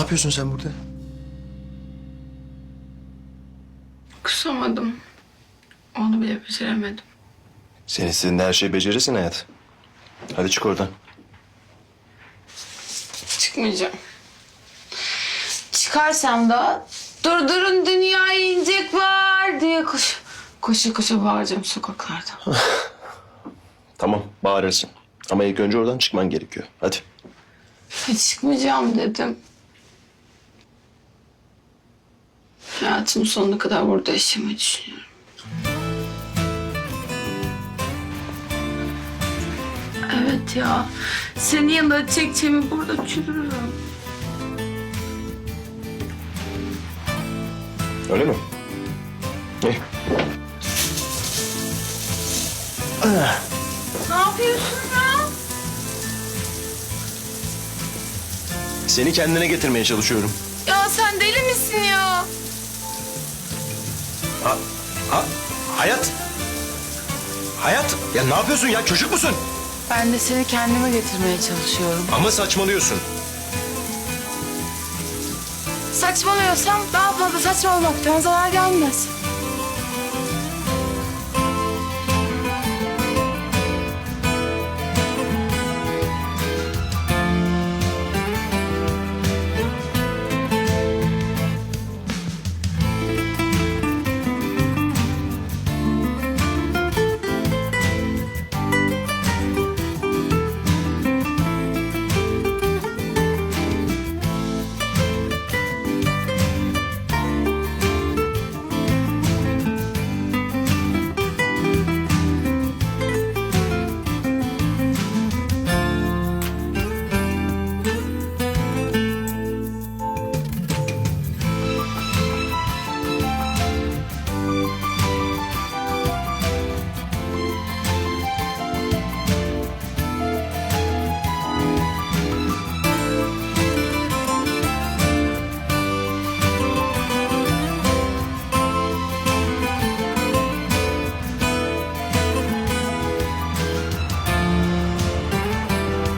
yapıyorsun sen burada? Kusamadım. Onu bile beceremedim. Sen istediğinde her şeyi becerirsin hayat. Hadi çık oradan. Çıkmayacağım. Çıkarsam da durdurun dünyayı inecek var diye koş, koşa koşa bağıracağım sokaklarda. Tamam bağırırsın. Ama ilk önce oradan çıkman gerekiyor. Hadi. Hiç çıkmayacağım dedim. Hayatımın sonuna kadar burada yaşamayı düşünüyorum. Evet ya. Senin yanında çekeceğimi burada çürürüm. Öyle mi? İyi. Ne yapıyorsun ya? Seni kendine getirmeye çalışıyorum. Ya sen deli misin ya? Ha, ha, hayat. Hayat. Ya ne yapıyorsun ya? Çocuk musun? Ben de seni kendime getirmeye çalışıyorum. Ama saçmalıyorsun. Saçmalıyorsam daha fazla saçmalamaktan zarar gelmez.